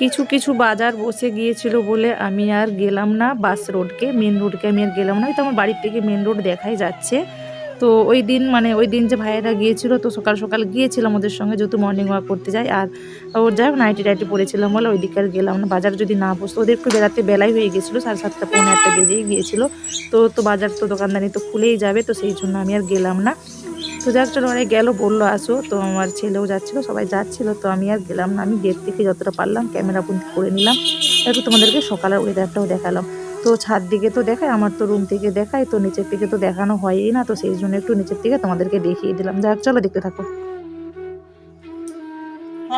কিছু কিছু বাজার বসে গিয়েছিল বলে আমি আর গেলাম না বাস রোডকে মেন রোডকে আমি আর গেলাম না। হয়তো আমার বাড়ির থেকে মেন রোড দেখাই যাচ্ছে। তো ওই দিন মানে ওই দিন যে ভাইয়েরা গিয়েছিল, তো সকাল সকাল গিয়েছিলাম ওদের সঙ্গে যেহেতু মর্নিং ওয়াক করতে যাই। আর ওর যাই হোক নাইটি টাইটি পরেছিলাম বলে ওই দিকে আর গেলাম না। বাজার যদি না বসতো, ওদের একটু বেড়াতে বেলাই হয়ে গেছিল সাড়ে সাতটা, পৌনে একটা বেজেই গিয়েছিল। তো তো বাজার তো দোকানদানি তো খুলেই যাবে, তো সেই জন্য আমি আর গেলাম না। যাক চলো ওরা গেলো, বলল, আসো। তো আমার ছেলেও যাচ্ছিল, সবাই যাচ্ছিল, তো আমি আর গেলাম না। আমি গেট থেকে যতটা পারলাম ক্যামেরা বন্দি করে নিলাম। একটু তোমাদেরকে সকালের ওয়েদারটাও দেখালাম। তো ছাদ দিকে তো দেখায়, আমার তো রুম থেকে দেখায়, তো নিচের থেকে তো দেখানো হয়ই না, তো সেই জন্য একটু নিচের থেকে তোমাদেরকে দেখিয়ে দিলাম। যাক, চলো দেখতে থাকো।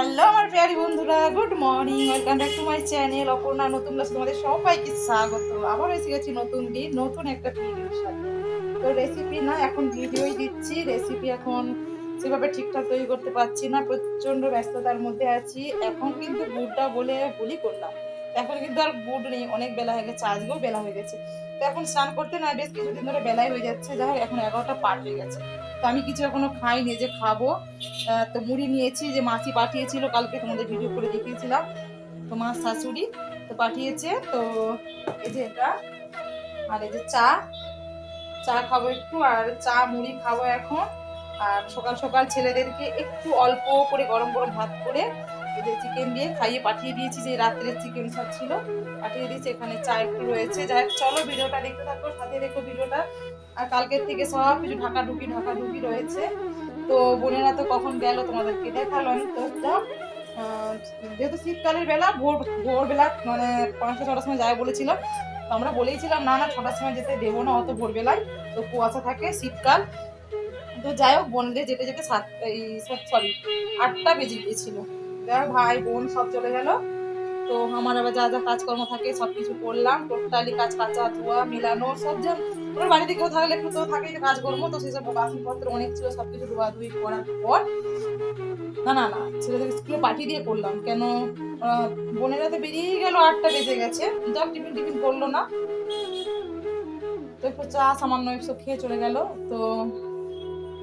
হ্যালো আমার প্রিয়ারি বন্ধুরা good morning welcome back to my channel Aparna, নতুন ক্লাসে তোমাদের সবাইকে স্বাগত। আবার এসে গেছি নতুন দিন, নতুন একটা ভিডিওর সাথে। তো রেসিপি না, এখন ভিডিওই দিচ্ছি। রেসিপি এখন সেভাবে ঠিকঠাক তৈরি করতে পারছি না, প্রচণ্ড ব্যস্ততার মধ্যে আছি। এখন কিন্তু বুটটা বলে বলি করলাম। এখন কিন্তু আর বুট নেই, অনেক বেলা হয়ে গেছে, আজকেও বেলা হয়ে গেছে। তো এখন স্নান করতে না, বেশ কিছুদিন ধরে বেলায় হয়ে যাচ্ছে। যাই এখন এগারোটা পার হয়ে গেছে। তো আমি কিছু এখনও খাইনি যে খাব। তো মুড়ি নিয়েছি, যে মাসি পাঠিয়েছিল, কালকে তোমাদের ভিডিও করে দেখিয়েছিলাম। তো মা শাশুড়ি তো পাঠিয়েছে, তো এই যে এটা, আর এই যে চা। চা খাব একটু, আর চা, মুড়ি খাব এখন। আর সকাল সকাল ছেলেদেরকে একটু অল্প করে গরম গরম ভাত করে এদের চিকেন দিয়ে খাইয়ে পাঠিয়ে দিয়েছি যে রাত্রে চিকেন সব ছিল পাঠিয়ে দিয়েছি এখানে চা একটু রয়েছে। যাই হোক, চলো ভিডিওটা দেখতে থাকো সাথে দেখো ভিডিওটা। আর কালকের থেকে সব কিছু ঢাকা ঢুকি ঢাকা ঢুকি রয়েছে। তো বোনেরা তো কখন গেল তোমাদেরকে দেখাল আমি তো যেহেতু শীতকালের বেলা ভোর ভোরবেলা মানে পাঁচটা ছটার সময় যায় বলেছিলাম তো আমরা বলেইছিলাম না না ছটার সময় যেতে দেবো না অত ভোরবেলায়। তো কুয়াশা থাকে শীতকাল। তো যাই হোক বোনদের যেতে যেতে সাত এই সরি আটটা বেজে গিয়েছিল। ভাই, বোন সব চলে গেল। তো আমার আবার যা যা কাজকর্ম থাকে সব কিছু করলাম। টোটালি কাজ কাঁচা, ধোয়া, মিলানো, সব যা ওর বাড়িতে কেউ থাকলে একটু তো থাকেই যে কাজকর্ম, তো সেসব বাসনপত্র, অনেক ছিল সব কিছু ধোয়াধুয়ি করার পর। না না না ছেলেদের স্কুলে পাঠিয়ে দিয়ে করলাম। কেন বোনেরা তো বেরিয়েই গেল, আটটা বেজে গেছে। যাক, টিফিন টিফিন করল না। তো একটু চা সামান্য একটু খেয়ে চলে গেল। তো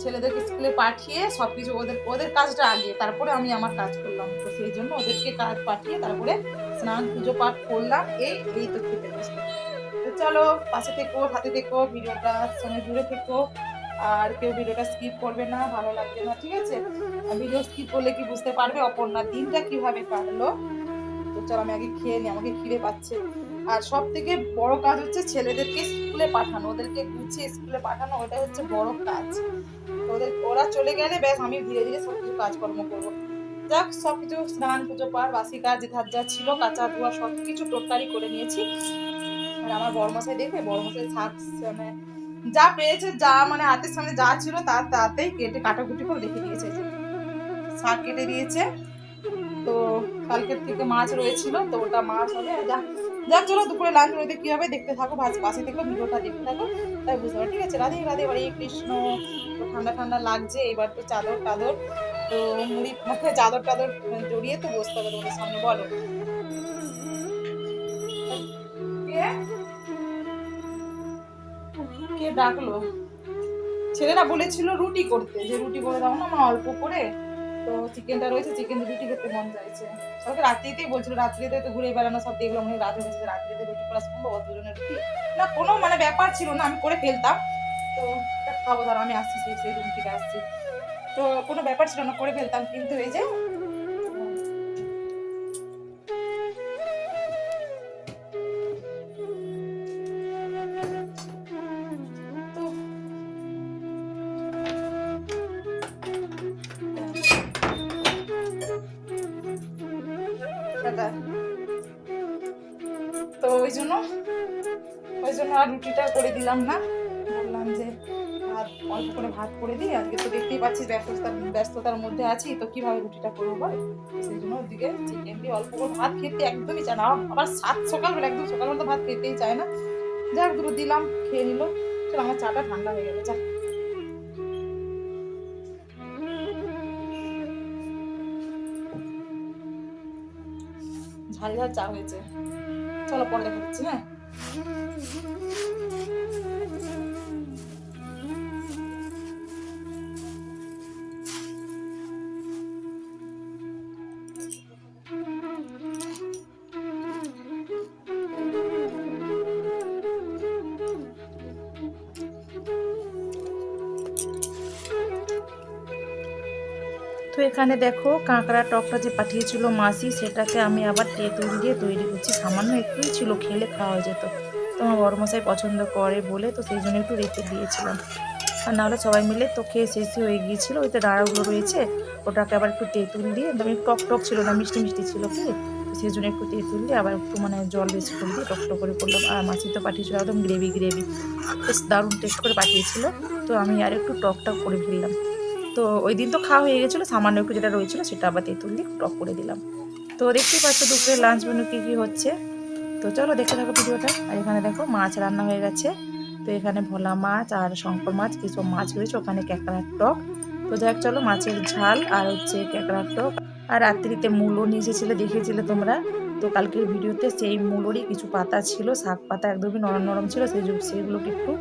ছেলেদেরকে স্কুলে পাঠিয়ে সব কিছু ওদের ওদের কাজটা আগে তারপরে আমি আমার কাজ করলাম। তো সেই জন্য ওদেরকে কাজ পাঠিয়ে তারপরে স্নান, পুজো পাঠ করলাম এই এই তো খেতে তো চলো, পাশে থেকো, হাতে থেকো, ভিডিওটা সঙ্গে জুড়ে থেকো। আর কেউ ভিডিওটা স্কিপ করবে না, ভালো লাগবে না, ঠিক আছে? ভিডিও স্কিপ করলে কি বুঝতে পারবে? অপর্ণার দিনটা কীভাবে কাটলো? তো চলো, আমি আগে খেয়ে নিই আমাকে খিদে পাচ্ছে। আর সব থেকে বড় কাজ হচ্ছে ছেলেদেরকে স্কুলে পাঠানো, ওদেরকে গুছিয়ে স্কুলে পাঠানো ওটা হচ্ছে বড় কাজ। ওদের, ওরা চলে গেলে ব্যাস আমি ধীরে ধীরে সব কিছু কাজকর্ম করব। যাক, সব কিছু স্নান পুজো পার বাসি কাজ, ধার যা ছিল, কাঁচা ধোয়া সব কিছু টোটালি করে নিয়েছি। আর আমার বড়মশাই দেখবে, বড়মশাই শাক মানে যা পেয়েছে, যা মানে হাতের সামনে যা ছিল তার তাতেই কেটে কাটাকুটি করে রেখে দিয়েছে। শাক কেটে দিয়েছে। তো কালকের থেকে মাছ রয়েছিল, তো ওটা মাছ হবে যা যাক, চলো দুপুরে লাঞ্চ রয়েছে কি হবে, দেখতে থাকো ভাজ পাশে থেকে, ভিডিওটা দেখতে থাকো, তাই বুঝতে পারো, ঠিক আছে, রাধে রাধে বাড়ি কৃষ্ণ। ঠান্ডা ঠান্ডা লাগছে, এবার তো চাদর টাদর, তো মুড়ি মাথায় চাদর টাদর জড়িয়ে তো বসতে হবে তোমাদের সামনে, বলো? কে ডাকলো? ছেলেরা বলেছিল রুটি করতে, যে রুটি করে দাও না, মা অল্প করে। তো চিকেনটা রয়েছে, চিকেন রুটি খেতে মন চাইছে। সবাইকে রাত্রিতেই বলছিল রাত্রিতে তো ঘুরে বেড়ানো সব দেখলাম অনেক রাত হয়ে গেছে রাত্রিতে রুটি করা সম্ভব অত দুজনের রুটি। না, কোনো মানে ব্যাপার ছিল না, আমি করে ফেলতাম। তো খাব, ধরো আমি আসছি সেই রুম থেকে আসছি। তো কোনো ব্যাপার ছিল না, করে ফেলতাম, কিন্তু এই যে আর রুটিটা করে দিলাম না। বললাম যে ভাত, অল্প করে ভাত করে দিই। আজকে তো দেখতেই পাচ্ছিস ব্যস্ততার ব্যস্ততার মধ্যে আছি। তো কীভাবে রুটিটা করব বল? সেই জন্য ওদিকে চিকেন দিয়ে অল্প করে ভাত খেতে একদমই চায় না। আবার- সাত সকালবেলা একদম সকালবেলা ভাত খেতেই চায় না। যাক, দুটো দিলাম, খেয়ে নিল। চল, আমার চাটা ঠান্ডা হয়ে গেল, যা। ঝাল ঝাল চা হয়েছে। চলো, পরে দেখা হ্যাঁ? Thank you. তো এখানে দেখো কাঁকড়া টকটা যে পাঠিয়েছিল মাসি, সেটাকে আমি আবার তেঁতুল দিয়ে তৈরি করছি। সামান্য একটুই ছিল, খেলে খাওয়া যেত। তো আমার বড়মশাই পছন্দ করে বলে, তো সেই জন্য একটু রেখে দিয়েছিলাম। আর নাহলে সবাই মিলে তো খেয়ে শেষই হয়ে গিয়েছিল, ওই তো ডাঁড়াগুলো রয়েছে, ওটাকে আবার একটু তেঁতুল দিয়ে আমি টক টক ছিল না, মিষ্টি মিষ্টি ছিল কি? সেই জন্য একটু তেঁতুল দিয়ে আবার একটু মানে জল বেশি করে দিয়ে টক টক করে করলাম। আর মাসি তো পাঠিয়েছিল একদম গ্রেভি গ্রেভি। বেশ দারুণ টেস্ট করে পাঠিয়েছিল। তো আমি আর একটু টক টক করে ফেললাম তো ওই দিন তো খাওয়া হয়ে গেছিল, সামান্য একটু যেটা রয়েছিল সেটা আবার তেঁতুল দিয়ে টক করে দিলাম। তো দেখতেই পাচ্ছ দুপুরে লাঞ্চ মেনু কী কী হচ্ছে। তো চলো দেখতে থাকো ভিডিওটা। আর এখানে দেখো মাছ রান্না হয়ে গেছে। তো এখানে ভোলা মাছ আর শঙ্কর মাছ, কী সব মাছ রয়েছে, ওখানে ক্যাকড়ার টক। তো দেখ চলো মাছের ঝাল আর হচ্ছে ক্যাকড়ার টক। আর রাত্রিতে মূলো নিয়ে দেখেছিলে তোমরা? তো কালকের ভিডিওতে সেই মূলোরই কিছু পাতা ছিল, শাক পাতা একদমই নরম নরম ছিল, সেই সেগুলোকে একটু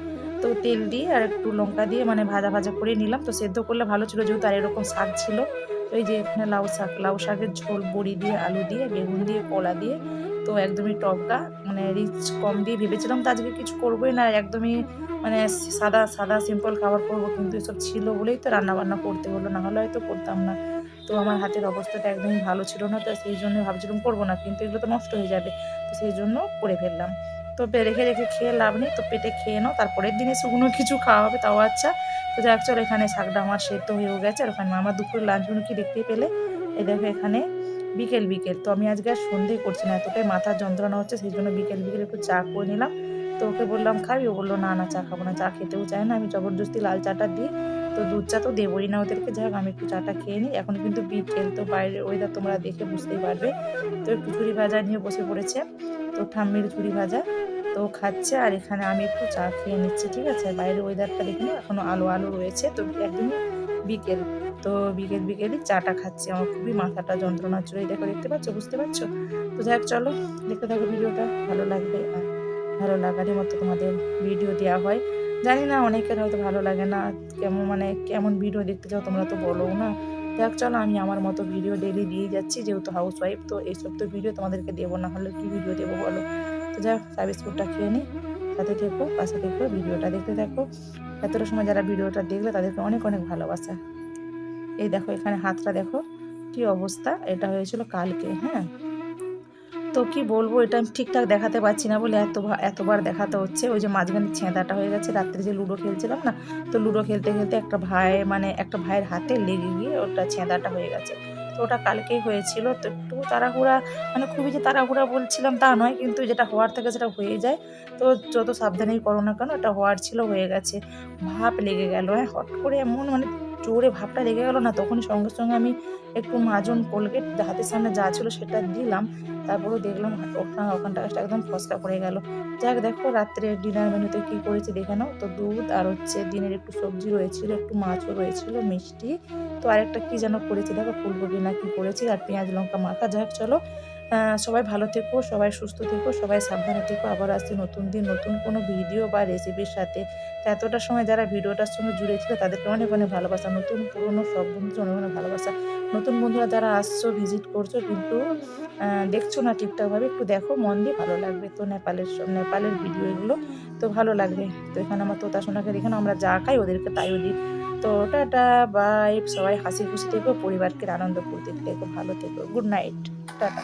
তো তেল দিয়ে আর একটু লঙ্কা দিয়ে মানে ভাজা ভাজা করে নিলাম। তো সেদ্ধ করলে ভালো ছিল যেহেতু আর এরকম শাক ছিল। তো এই যে এখানে লাউ শাক, লাউ শাকের ঝোল, বড়ি দিয়ে, আলু দিয়ে, বেগুন দিয়ে, কলা দিয়ে, তো একদমই টকগা মানে রিচ কম দিয়ে ভেবেছিলাম তো আজকে কিছু করবোই না একদমই মানে সাদা সাদা সিম্পল খাবার করব কিন্তু এসব ছিল বলেই তো রান্নাবান্না করতে হলো, না হলে হয়তো করতাম না। তো আমার হাতের অবস্থাটা একদমই ভালো ছিল না, তো সেই জন্য ভাবছিলাম করব না, কিন্তু এগুলো তো নষ্ট হয়ে যাবে। তো সেই জন্য করে ফেললাম। তো রেখে রেখে খেয়ে লাভ নেই, তো পেটে খেয়ে নাও। তারপরের দিনে শুকনো কিছু খাওয়া হবে, তাও আচ্ছা। তো যাক, চলো এখানে শাকটা আমার সেদ্ধ হয়েও গেছে, আর ওখানে আমার দুপুরে লাঞ্চ মেনু কি দেখতে পেলে? এই দেখো এখানে বিকেল বিকেল। তো আমি আজকে আর সন্ধে করছি না, এতটাই মাথার যন্ত্রণা হচ্ছে, সেই জন্য বিকেল বিকেল একটু চা করে নিলাম। তো ওকে বললাম, খাবি? ও বলল, না না, চা খাব না, চা খেতেও চায় না, আমি জবরদস্তি লাল চাটা দিই। তো দুধ চা তো দেবোই না ওদেরকে, যাক, আমি একটু চাটা খেয়ে নিই। এখন কিন্তু বিকেল, তো বাইরের ওয়েদার তোমরা দেখে বুঝতেই পারবে। তো একটু ঝুড়ি ভাজা নিয়ে বসে পড়েছে। তো ঠাম্মির ঝুড়ি ভাজা। তো খাচ্ছে আর এখানে আমি একটু চা খেয়ে নিচ্ছি ঠিক আছে? বাইরের ওয়েদারটা দেখে নাও, এখনও আলো আলো রয়েছে। তো একদমই বিকেল তো বিকেল বিকেলই চাটা খাচ্ছি। আমার খুবই মাথাটা যন্ত্রণা এই দেখো দেখতে পাচ্ছ? বুঝতে পারছ? তো যাক চলো দেখতে থাকো ভিডিওটা। ভালো লাগবে আর ভালো লাগারই মতো তোমাদের ভিডিও দেওয়া হয়। জানি না অনেকের হয়তো ভালো লাগে না। কেমন মানে কেমন ভিডিও দেখতে চাও তোমরা তো বলো না। দেখ চলো আমি আমার মতো ভিডিও ডেলি দিয়ে যাচ্ছি। যেহেতু হাউস ওয়াইফ তো এইসব তো ভিডিও তোমাদেরকে দেবো না। হলে কি ভিডিও দেবো বলো? তো যাক চা বিস্কুটটা খেয়ে নিই সাথে থেকো, পাশে থেকো, ভিডিওটা দেখতে থাকো। এতটা সময় যারা ভিডিওটা দেখলে তাদেরকে অনেক অনেক ভালোবাসা। এই দেখো, এখানে হাতটা দেখো, কি অবস্থা? এটা হয়েছিল কালকে হ্যাঁ? তো কি বলব, এটা আমি ঠিকঠাক দেখাতে পারছি না বলে এত এতবার দেখাতে হচ্ছে। ওই যে মাঝখানে ছেঁদাটা হয়ে গেছে, রাত্রে যে লুডো খেলছিলাম না, তো লুডো খেলতে খেলতে একটা ভাই মানে একটা ভাইয়ের হাতে লেগে গিয়ে ওটা ছেঁদাটা হয়ে গেছে। তো ওটা কালকেই হয়েছিল। তো একটু তাড়াহুড়া মানে খুবই যে তাড়াহুড়া বলছিলাম তা নয়, কিন্তু যেটা হওয়ার থেকে সেটা হয়ে যায়। তো যত সাবধানেই করো না কেন, এটা হওয়ার ছিল, হয়ে গেছে। ভাব লেগে গেল হ্যাঁ হট করে এমন মানে জোরে ভাবটা লেগে গেল না, তখনই সঙ্গে সঙ্গে আমি একটু মাজন কোলগেট হাতের সামনে যা ছিল সেটা দিলাম তারপরে দেখলাম ওখান, ওখানটা একদম ফসকা পড়ে গেল। যাক দেখো, রাত্রে ডিনার মেনুতে কী করেছি দেখে নাও, তো দুধ আর হচ্ছে দিনের একটু সবজি রয়েছিল, একটু মাছও রয়েছিল, মিষ্টি, তো আরেকটা কী যেন করেছি দেখো, ফুলকপি না কি করেছি, আর পেঁয়াজ, লঙ্কা মাখা, যাক চলো। সবাই ভালো থেকো সবাই সুস্থ থেকো সবাই সাবধানে থেকো। আবার আসছি নতুন দিন নতুন কোনো ভিডিও বা রেসিপির সাথে। এতটা সময় যারা ভিডিওটার সঙ্গে জুড়ে ছিল তাদেরকে অনেক অনেক ভালোবাসা। নতুন পুরনো সব বন্ধুদের অনেক অনেক ভালোবাসা। নতুন বন্ধুরা যারা আসছো ভিজিট করছ কিন্তু দেখছ না ঠিকঠাকভাবে একটু দেখো মন দিয়ে ভালো লাগবে। তো নেপালের নেপালের ভিডিও এগুলো তো ভালো লাগবে। তো এখানে আমার তোতা সোনাকে দেখে নাও, আমরা যা খাই ওদেরকে তাইও দিই। তো টাটা বাই সবাই হাসি খুশি থেকো পরিবারকে আনন্দ করতে থেকো ভালো থেকো। Good night tata.